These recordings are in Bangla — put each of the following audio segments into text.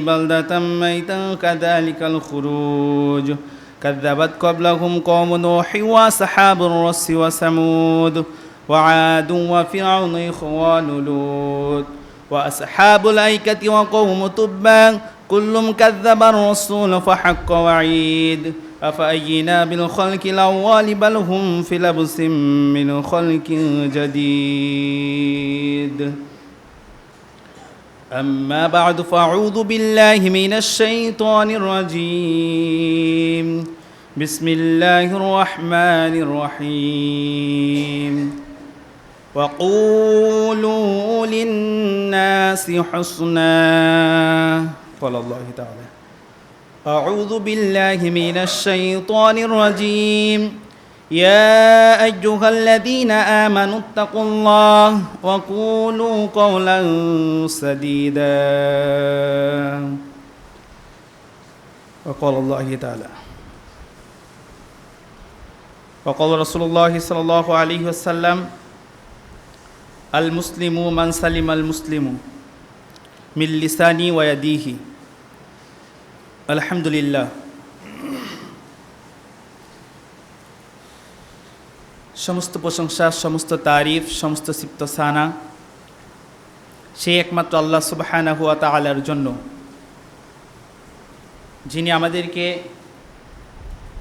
بلدة ميتا كذلك الخروج كذبت قبلهم قوم نوح وأصحاب الرس وثمود وعاد وفرعون إخوان لوط وأصحاب الأيكة وقوم تبا كل كذب الرسول فحق وعيد أفأينا بالخلق الأول بل هم في لبس من خلق جديد أما بعد فأعوذ بالله من الشيطان الرجيم. بسم الله الرحمن الرحيم. وقولوا للناس حسنا. قال الله تعالى. أعوذ بالله من الشيطان الرجيم. يا أيها الذين آمنوا اتقوا الله وقولوا قولا سديدا. وقال الله تعالى وقال رسول الله صلى الله عليه وسلم المسلم من سلم المسلم من لساني ويديه. الحمد لله. সমস্ত প্রশংসা, সমস্ত তারিফ, সমস্ত সিপ্ত সানা সেই একমাত্র আল্লাহ সুবাহানা হুয়া তালার জন্য। যিনি আমাদেরকে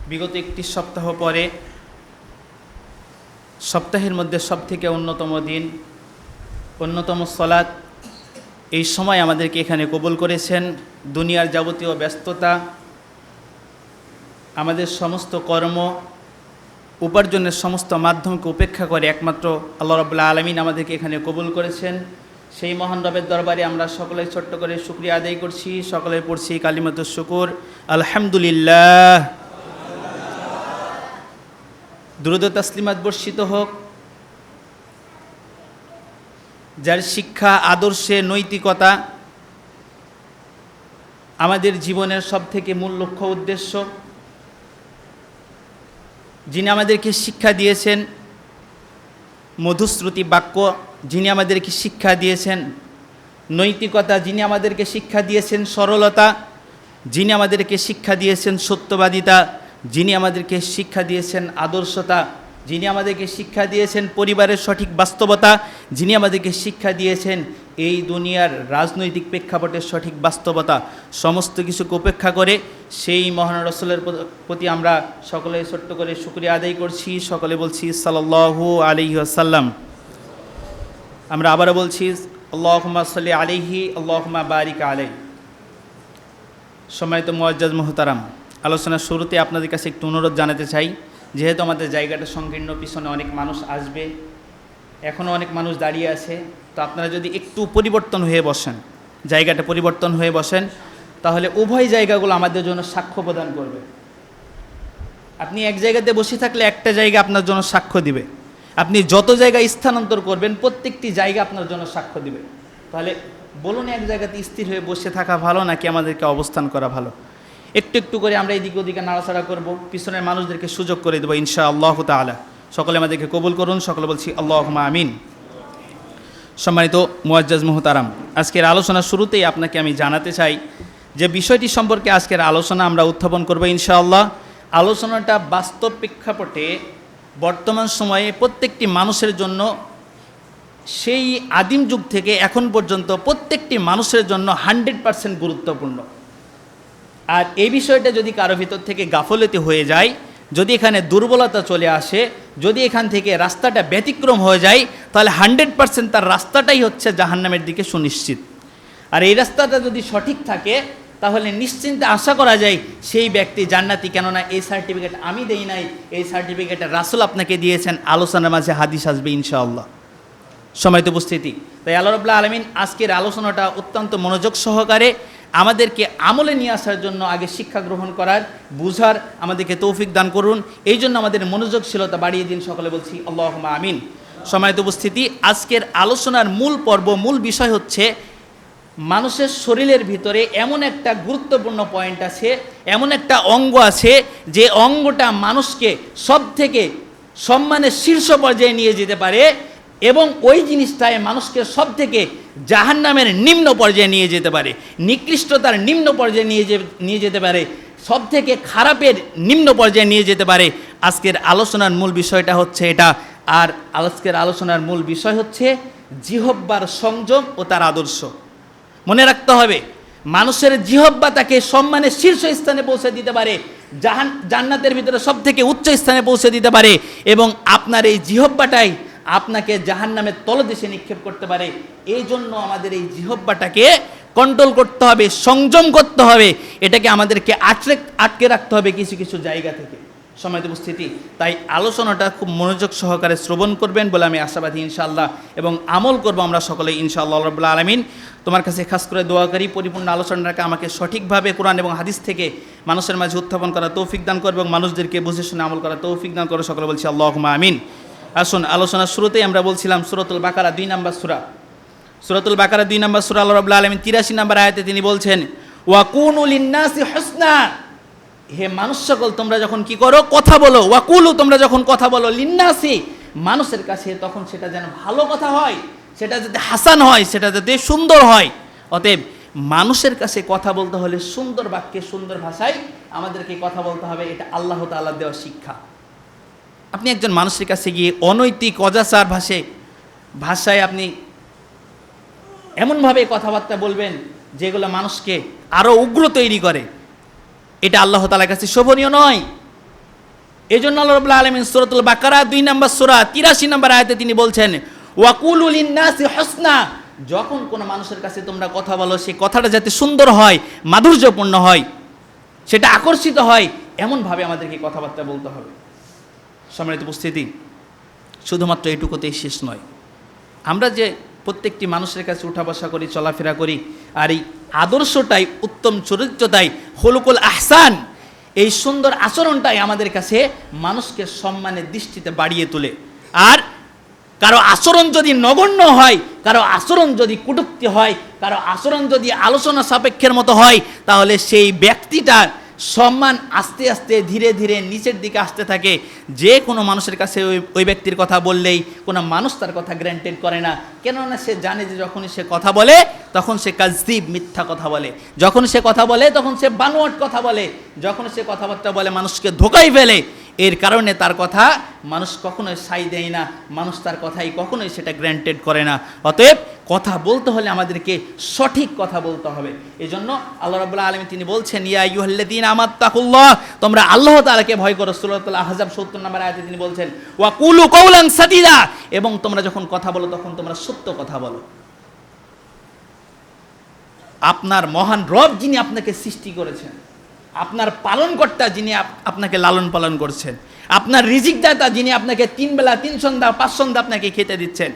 বিগত একটি সপ্তাহ পরে সপ্তাহের মধ্যে সব থেকে অন্যতম দিন, অন্যতম সলাৎ, এই সময় আমাদেরকে এখানে কবুল করেছেন। দুনিয়ার যাবতীয় ব্যস্ততা, আমাদের সমস্ত কর্ম উপার্জনের সমস্ত মাধ্যমকে উপেক্ষা করে একমাত্র আল্লাহ রবুল্লা আলমিন আমাদেরকে এখানে কবুল করেছেন। সেই মহান রবের দরবারে আমরা সকলে ছোট্ট করে শুক্রিয়া আদায় করছি সকলে পড়ছি কালিমত শুকুর। আলহামদুলিল্লাহ। দ্রুত তাসলিমাত বর্ষিত হোক। যার শিক্ষা, আদর্শে নৈতিকতা আমাদের জীবনের সব থেকে মূল লক্ষ্য উদ্দেশ্য। যিনি আমাদেরকে শিক্ষা দিয়েছেন, মধুশ্রুতি বাক্য যিনি আমাদেরকে শিক্ষা দিয়েছেন, নৈতিকতা যিনি আমাদেরকে শিক্ষা দিয়েছেন, সরলতা যিনি আমাদেরকে শিক্ষা দিয়েছেন, সত্যবাদিতা যিনি আমাদেরকে শিক্ষা দিয়েছেন, আদর্শতা যিনি আমাদেরকে শিক্ষা দিয়েছেন, পরিবারের সঠিক বাস্তবতা যিনি আমাদেরকে শিক্ষা দিয়েছেন, এই দুনিয়ার রাজনৈতিক প্রেক্ষাপটের সঠিক বাস্তবতা, সমস্ত কিছুকে উপেক্ষা করে, সেই মহান রসলের প্রতি আমরা সকলে ছোট্ট করে শুক্রিয়া আদায় করছি। সকলে বলছি সাল্লাহু আলি আসাল্লাম আমরা আবারও বলছি আল্লাহমা সাল্লি আলিহি আল্লাহমা বারিক আলাই সম্মানিত মোয়াজ্জাজ মোহতারাম, আলোচনার শুরুতে আপনাদের কাছে একটু অনুরোধ জানাতে চাই। যেহেতু আমাদের জায়গাটা সংকীর্ণ, পিছনে অনেক মানুষ আসবে। এখনও অনেক মানুষ দাঁড়িয়ে আছে। তো আপনারা যদি একটু পরিবর্তন হয়ে বসেন, জায়গাটা পরিবর্তন হয়ে বসেন, তাহলে উভয় জায়গাগুলো আমাদের জন্য সাক্ষ্য প্রদান করবে। আপনি এক জায়গাতে বসে থাকলে একটা জায়গা আপনার জন্য সাক্ষ্য দিবে। আপনি যত জায়গায় স্থানান্তর করবেন, প্রত্যেকটি জায়গা আপনার জন্য সাক্ষ্য দিবে। তাহলে বলুন এক জায়গাতে স্থির হয়ে বসে থাকা ভালো, নাকি আমাদেরকে অবস্থান করা ভালো? একটু একটু করে আমরা এদিক ওদিকে নাড়াচাড়া করব, পিছনের মানুষদেরকে সুযোগ করে দেবো ইনশা আল্লাহ তালা সকলে আমাদেরকে কবুল করুন, সকলে বলছি আল্লাহ আমিন। সম্মানিত মুয়াজ্জাজ মোহতারাম, আজকের আলোচনা শুরুতেই আপনাকে আমি জানাতে চাই যে বিষয়টি সম্পর্কে আজকের আলোচনা আমরা উত্থাপন করব ইনশাআল্লাহ। আলোচনাটা বাস্তব প্রেক্ষাপটে বর্তমান সময়ে প্রত্যেকটি মানুষের জন্য, সেই আদিম যুগ থেকে এখন পর্যন্ত প্রত্যেকটি মানুষের জন্য হান্ড্রেড পারসেন্ট গুরুত্বপূর্ণ। আর এই বিষয়টা যদি কারও ভিতর থেকে গাফলতি হয়ে যায় যদি এখানে দুর্বলতা চলে আসে, যদি এখান থেকে রাস্তাটা ব্যতিক্রম হয়ে যায়, তাহলে হান্ড্রেড পারসেন্ট তার রাস্তাটাই হচ্ছে জাহান্নামের দিকে সুনিশ্চিত। আর এই রাস্তাটা যদি সঠিক থাকে, তাহলে নিশ্চিন্তে আশা করা যায় সেই ব্যক্তি জান্নাতি, কেননা এই সার্টিফিকেট আমি দেই নাই, এই সার্টিফিকেটটা রাসুল আপনাকে দিয়েছেন, আলোচনার মাঝে হাদিস আসবে ইনশাআল্লাহ। সময়ত উপস্থিতি। তাই আল্লাহ রবুল্লা আলমিন আজকের আলোচনাটা অত্যন্ত মনোযোগ সহকারে আমাদেরকে আমলে নিয়ে আসার জন্য আগে শিক্ষা গ্রহণ করার, বুঝার আমাদেরকে তৌফিক দান করুন। এই জন্য আমাদের মনোযোগশীলতা বাড়িয়ে দিন, সকলে বলছি আল্লাহ আমিন। সময়ত উপস্থিতি, আজকের আলোচনার মূল পর্ব, মূল বিষয় হচ্ছে মানুষের শরীরের ভিতরে এমন একটা গুরুত্বপূর্ণ পয়েন্ট আছে, এমন একটা অঙ্গ আছে, যে অঙ্গটা মানুষকে সব থেকে সম্মানের শীর্ষ পর্যায়ে নিয়ে যেতে পারে। এবং ওই জিনিসটায় মানুষকে সব থেকে জাহান নামের নিম্ন পর্যায়ে নিয়ে যেতে পারে, নিকৃষ্টতার নিম্ন পর্যায়ে নিয়ে নিয়ে যেতে পারে সব থেকে খারাপের নিম্ন পর্যায়ে নিয়ে যেতে পারে। আজকের আলোচনার মূল বিষয়টা হচ্ছে এটা, আর আজকের আলোচনার মূল বিষয় হচ্ছে জিহব্বার সংযম ও তার আদর্শ। মনে রাখতে হবে, মানুষের জিহব্বা তাকে সম্মানের শীর্ষ স্থানে পৌঁছে দিতে পারে, জাহান, জান্নাতের ভিতরে সব থেকে উচ্চ স্থানে পৌঁছে দিতে পারে, এবং আপনার এই জিহব্বাটাই আপনাকে জাহান নামের তলদেশে নিক্ষেপ করতে পারে। এই জন্য আমাদের এই জিহব্বাটাকে কন্ট্রোল করতে হবে, সংযম করতে হবে। এটাকে আমাদেরকে আটকে আটকে রাখতে হবে কিছু কিছু জায়গা থেকে। সময় উপস্থিতি, তাই আলোচনাটা খুব মনোযোগ সহকারে শ্রবণ করবেন বলে আমি আশাবাদী ইনশাআল্লাহ, এবং আমল করব আমরা সকলে ইনশাআল্লাহ রবুল্লা আলমিন। তোমার কাছে খাস করে দোয়া করি, পরিপূর্ণ আলোচনাটাকে আমাকে সঠিকভাবে কোরআন এবং হাদিস থেকে মানুষের মাঝে উত্থাপন করা তৌফিক দান করবে এবং মানুষদেরকে বুঝে শুনে আমল করা তৌফিক দান করে সকলে বলছি আল্লাহ আমিন। আসুন আলোচনার শুরুতেই আমরা বলছিলাম সুরতুল বাকারা দুই নাম্বার সুরা। সুরতুল বাকারা দুই নাম্বার সুরা, আল্লাহ রবুল্লা আলমিন তিরাশি নাম্বার আয়তে তিনি বলছেন ওয়াকুনুল ইন্নাসি হসনা। হে মানুষ সকল তোমরা যখন কি করো, কথা বলো। ওয়াকুলু, তোমরা যখন কথা বলো, লিন্নাসি, মানুষের কাছে তখন সেটা যেন ভালো কথা হয়, সেটা যাতে হাসান হয়, সেটা যাতে সুন্দর হয়। অতএব মানুষের কাছে কথা বলতে হলে সুন্দর বাক্যে সুন্দর ভাষায় আমাদেরকে কথা বলতে হবে, এটা আল্লাহ তাআলা দেওয়া শিক্ষা। আপনি একজন মানুষের কাছে গিয়ে অনৈতিক, অজাচার ভাষে ভাষায় আপনি এমনভাবে কথাবার্তা বলবেন যেগুলো মানুষকে আরও উগ্র তৈরি করে। এটা আল্লাহ তালার কাছে শোভনীয় নয়। এই জন্য আল্লাহ রবুল্লা আলমিন সুরতুল বাকারা দুই নম্বর সুরা তিরাশি নম্বর আয়তে তিনি বলছেন ওয়াকুলুল ইন্নাসি হসনা যখন কোনো মানুষের কাছে তোমরা কথা বলো সেই কথাটা যাতে সুন্দর হয়, মাধুর্যপূর্ণ হয়, সেটা আকর্ষিত হয়, এমনভাবে আমাদেরকে কথাবার্তা বলতে হবে। সম্মানিত উপস্থিতি, শুধুমাত্র এটুকুতেই শেষ নয়। আমরা যে প্রত্যেকটি মানুষের কাছে উঠা বসা করি, চলাফেরা করি, আর এই আদর্শটাই, উত্তম চরিত্রটাই, হলুকুল আহসান, এই সুন্দর আচরণটাই আমাদের কাছে মানুষকে সম্মানের দৃষ্টিতে বাড়িয়ে তোলে। আর কারও আচরণ যদি নগণ্য হয়, কারও আচরণ যদি কুটুক্তি হয়, কারও আচরণ যদি আলোচনা সাপেক্ষের মতো হয়, তাহলে সেই ব্যক্তিটার সম্মান আস্তে আস্তে ধীরে ধীরে নিচের দিকে আসতে থাকে। যে কোনো মানুষের কাছে ওই ওই ব্যক্তির কথা বললেই কোনো মানুষ তার কথা গ্র্যান্টেড করে না। কেননা সে জানে যে যখনই সে কথা বলে, তখন সে কাজদীপ মিথ্যা কথা বলে। যখন সে কথা বলে, তখন সে বানোয়াট কথা বলে। যখন সে কথাবার্তা বলে, মানুষকে ধোকাই ফেলে। এর কারণে তার কথা মানুষ কখনোই সাই দেয় না, মানুষ তার কথাই কখনোই সেটা গ্র্যান্টেড করে না। অতএব কথা বলতে হলে আমাদেরকে সঠিক কথা বলতে হবে। এই জন্য আল্লাহ রাবুল্লাহ আলমী তিনি বলছেন, ইয়া ইউহল্লাদিন আমার তাকুল্লাহ। তোমরা আল্লাহ তালাকে ভয় করো। সুরতুল্লাহ আহজাব সত্তর নম্বর আয়াতে তিনি বলছেন, ওয়া কুলু কৌলাং সাদিদা। এবং তোমরা যখন কথা বলো, তখন তোমরা সত্য কথা বলো। আপনার মহান রব যিনি আপনাকে সৃষ্টি করেছেন। আপনার পালনকর্তা যিনি আপ- আপনাকে লালন পালন করছেন, আপনার রিজিকদাতা যিনি আপনাকে তিন বেলা, তিন সন্ধ্যা, পাঁচ সন্ধ্যা আপনাকে খেতে দিচ্ছেন,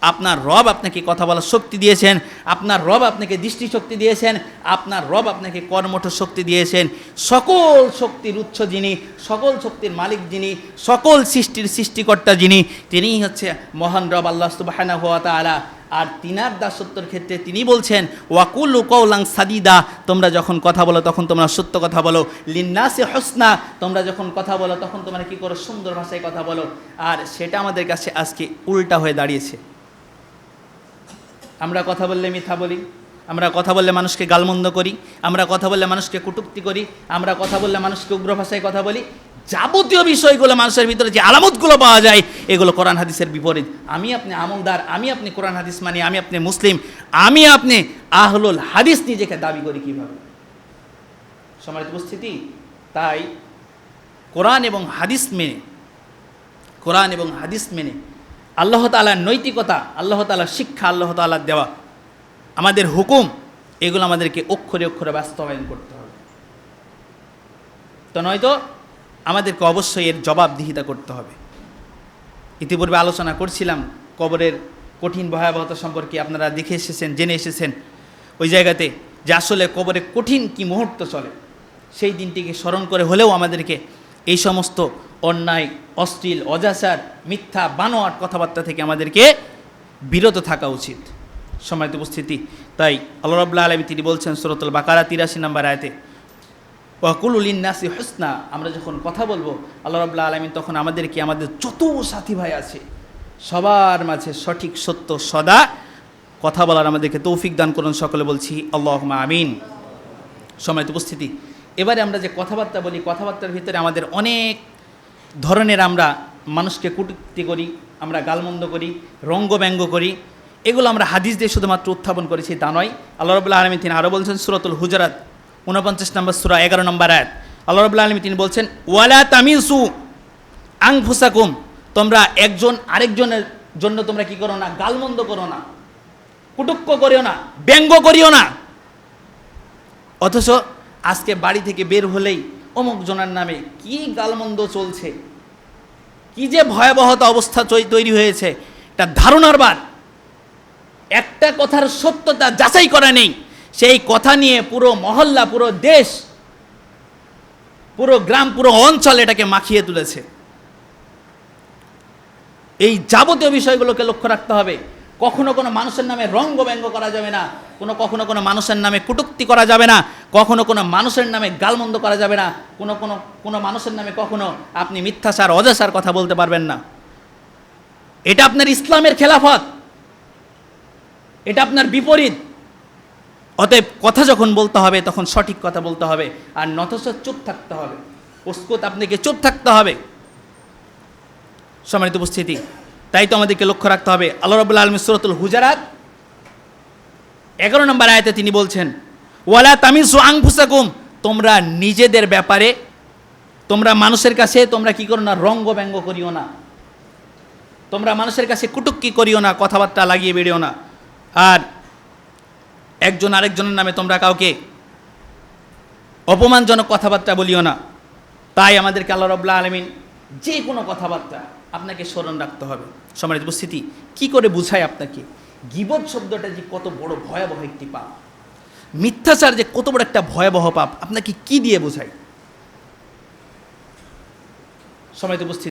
আপনার রব আপনাকে কথা বলার শক্তি দিয়েছেন, আপনার রব আপনাকে দৃষ্টিশক্তি দিয়েছেন, আপনার রব আপনাকে কর্মঠ শক্তি দিয়েছেন, সকল শক্তির উৎস যিনি, সকল শক্তির মালিক যিনি, সকল সৃষ্টির সৃষ্টিকর্তা যিনি, তিনিই হচ্ছে মহান রব আল্লাহ সুবাহানা হুয়া তাআলা। আর তিনার দাসত্বর ক্ষেত্রে তিনি বলছেন, ওয়াকুল কৌলাং সাদিদা। তোমরা যখন কথা বলো, তখন তোমরা সত্য কথা বলো। লিন্নাসে হসনা। তোমরা যখন কথা বলো, তখন তোমরা কি করো? সুন্দর ভাষায় কথা বলো। আর সেটা আমাদের কাছে আজকে উল্টা হয়ে দাঁড়িয়েছে। আমরা কথা বললে মিথ্যা বলি, আমরা কথা বললে মানুষকে গালমন্দ করি, আমরা কথা বললে মানুষকে কটুক্তি করি, আমরা কথা বললে মানুষকে উগ্র ভাষায় কথা বলি যাবতীয় বিষয়গুলো মানুষের ভিতরে যে আলামতগুলো পাওয়া যায়, এগুলো কোরআন হাদিসের বিপরীত। আমি আপনি আমলদার, আমি আপনি কোরআন হাদিস মানি, আমি আপনি মুসলিম, আমি আপনি আহলুল হাদিস নিজেকে দাবি করি কীভাবে? সমাজ উপস্থিতি, তাই কোরআন এবং হাদিস মেনে, কোরআন এবং হাদিস মেনে আল্লাহ তালার নৈতিকতা, আল্লাহ তালার শিক্ষা, আল্লাহ তালার দেওয়া, আমাদের হুকুম, এগুলো আমাদেরকে অক্ষরে অক্ষরে বাস্তবায়ন করতে হবে। তো নয়তো আমাদেরকে অবশ্যই এর জবাবদিহিতা করতে হবে। ইতিপূর্বে আলোচনা করছিলাম কবরের কঠিন ভয়াবহতা সম্পর্কে আপনারা দেখে এসেছেন, জেনে এসেছেন। ওই জায়গাতে যে আসলে কবরে কঠিন কি মুহূর্ত চলে, সেই দিনটিকে স্মরণ করে হলেও আমাদেরকে এই সমস্ত অন্যায়, অশ্লীল, অজাচার, মিথ্যা, বানোয়াট কথাবার্তা থেকে আমাদেরকে বিরত থাকা উচিত। সময় উপস্থিতি, তাই আল্লাহ রাবুল্লাহ আলমী তিনি বলছেন সুরতুল বাকারা তিরাশি নম্বর আয়তে ওয়াকুলুলিন্নাসি হোসনা, আমরা যখন কথা বলব, আল্লাহ রাবুল্লাহ আলমী তখন আমাদেরকে আমাদের যত সাথী ভাই আছে, সবার মাঝে সঠিক সত্য সদা কথা বলার আমাদেরকে তৌফিক দান করুন। সকলে বলছি আল্লাহ আমিন। সময়ত উপস্থিতি। এবারে আমরা যে কথাবার্তা বলি, কথাবার্তার ভিতরে আমাদের অনেক ধরনের আমরা মানুষকে কটূক্তি করি, আমরা গালমন্দ করি, রঙ্গব্যঙ্গ করি, এগুলো আমরা হাদিস দিয়ে শুধুমাত্র উত্থাপন করেছি, তা নয়। আল্লাহ রবুল্লাহ আলমী তিনি আরও বলছেন, সুরতুল হুজরাত। উনপঞ্চাশ নম্বর সুরা, এগারো নম্বর আয়াত। আল্লাহ রবুল্লাহ আলমী তিনি বলছেন, ওয়ালা তামিসু আং ফুসাকুম তোমরা একজন আরেকজনের জন্য তোমরা কি করো না, গালমন্দ করো না, কুটুক্ক করিও না, ব্যঙ্গ করিও না। অথচ আজকে বাড়ি থেকে বের হলেই অমুক জনার নামে কি গালমন্দ চলছে, কি যে ভয়াবহতা অবস্থা তৈরি হয়েছে, এটা ধারণার বার একটা কথার সত্যতা যাচাই করা নেই। সেই কথা নিয়ে পুরো মহল্লা, পুরো দেশ, পুরো গ্রাম, পুরো অঞ্চল এটাকে মাখিয়ে তুলেছে। এই যাবতীয় বিষয়গুলোকে লক্ষ্য রাখতে হবে। কখনো কোনো মানুষের নামে রঙ্গ ব্যঙ্গ করা যাবে না, কোনো কখনো কোনো মানুষের নামে কটুক্তি করা যাবে না, কখনো কোনো মানুষের নামে গালমন্দ করা যাবে না, কোনো কোনো কোনো মানুষের নামে কখনো আপনি মিথ্যাচার অজাসার কথা বলতে পারবেন না। এটা আপনার ইসলামের খেলাফত। এটা আপনার বিপরীত। অতএব কথা যখন বলতে হবে, তখন সঠিক কথা বলতে হবে, আর নথচ চুপ থাকতে হবে। উস্কুত আপনাকে চুপ থাকতে হবে। সম্মানিত উপস্থিতি, তাই তো আমাদেরকে লক্ষ্য রাখতে হবে। আল্লাহ রবুল্লা আলম সুরতুল হুজারাত এগারো নম্বর আয়তে তিনি বলছেন, ওয়ালা তামিসু আংফুসাকুম তোমরা নিজেদের ব্যাপারে, তোমরা মানুষের কাছে, তোমরা কি করো না রঙ্গ ব্যঙ্গ করিও না। তোমরা মানুষের কাছে কুটুক্কি করিও না, কথাবার্তা লাগিয়ে বেরিও না। আর একজন আরেকজনের নামে তোমরা কাউকে অপমানজনক কথাবার্তা বলিও না। তাই আমাদেরকে আল্লাহ রব্লা আলমিন যে কোনো কথাবার্তা আপনাকে স্মরণ রাখতে হবে। সমাজ উপস্থিতি, কি করে বুঝায় আপনাকে? গিবত শব্দটা যে কত বড় ভয়াবহ একটি পাপ। মিথ্যাচার যে কত বড় একটা ভয়াবহ পাপ, আপনাকে কি দিয়ে বোঝায় সময় উপস্থিতি